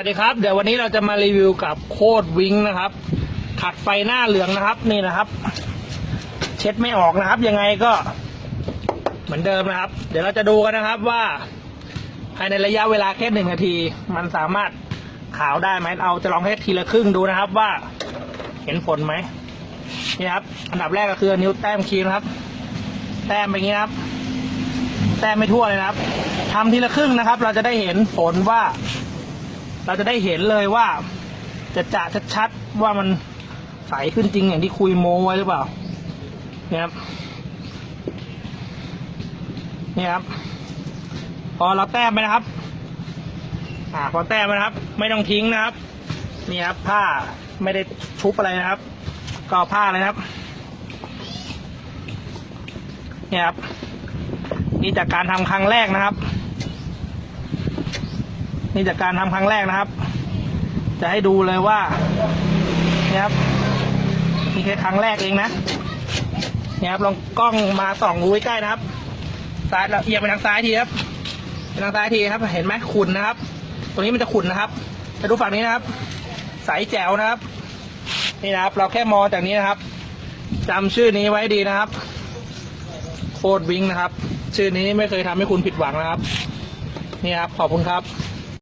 สวัสดีครับเดี๋ยววันนี้เราจะมารีวิวกับโคดวิงนะครับ ขัดไฟหน้าเหลืองนะครับนี่นะครับ เช็ดไม่ออกนะครับ ยังไงก็เหมือนเดิมนะครับ เดี๋ยวเราจะดูกันนะครับว่า ภายในระยะเวลาแค่หนึ่งนาที มันสามารถขาวได้ไหมเอาจะลองให้ทีละครึ่งดูนะครับว่าเห็นผลไหมนี่ครับ อันดับแรกก็คือนิ้วแต้มครีมนะครับ แต้มไปงนี้นะครับ แต้มไม่ทั่วเลยนะครับทำทีละครึ่งนะครับ เราจะได้เห็นผลว่า เราจะได้เห็นเลยว่า จะจะชัดๆว่ามันใสขึ้นจริงอย่างที่คุยโม้ไว้หรือเปล่าเนี่ยครับเนี่ยครับ พอเราแต้มไปนะครับ อ่า พอแต้มไปนะครับ ไม่ต้องทิ้งนะครับ นี่ครับ ผ้าไม่ได้ชุบอะไรนะครับ ก็ผ้าเลยครับ เนี่ยครับ นี่จากการทำครั้งแรกนะครับ นี่จากการทำครั้งแรกนะครับ จะให้ดูเลยว่าเนี่ยครับนี่แค่ครั้งแรกเองนะเนี่ยครับลองกล้องมาส่องดูใกล้ๆนะครับ ซ้ายเราเอียงไปทางซ้ายทีครับไปทางซ้ายทีครับ เห็นไหมขุ่นนะครับ ตรงนี้มันจะขุ่นนะครับไปดูฝั่งนี้นะครับ ใสแจ๋วนะครับ นี่นะครับ เราแค่มองจากนี้นะครับจำชื่อนี้ไว้ดีนะครับโคดวิงนะครับ ชื่อนี้ไม่เคยทำให้คุณผิดหวังนะครับ นี่ครับ ขอบคุณครับ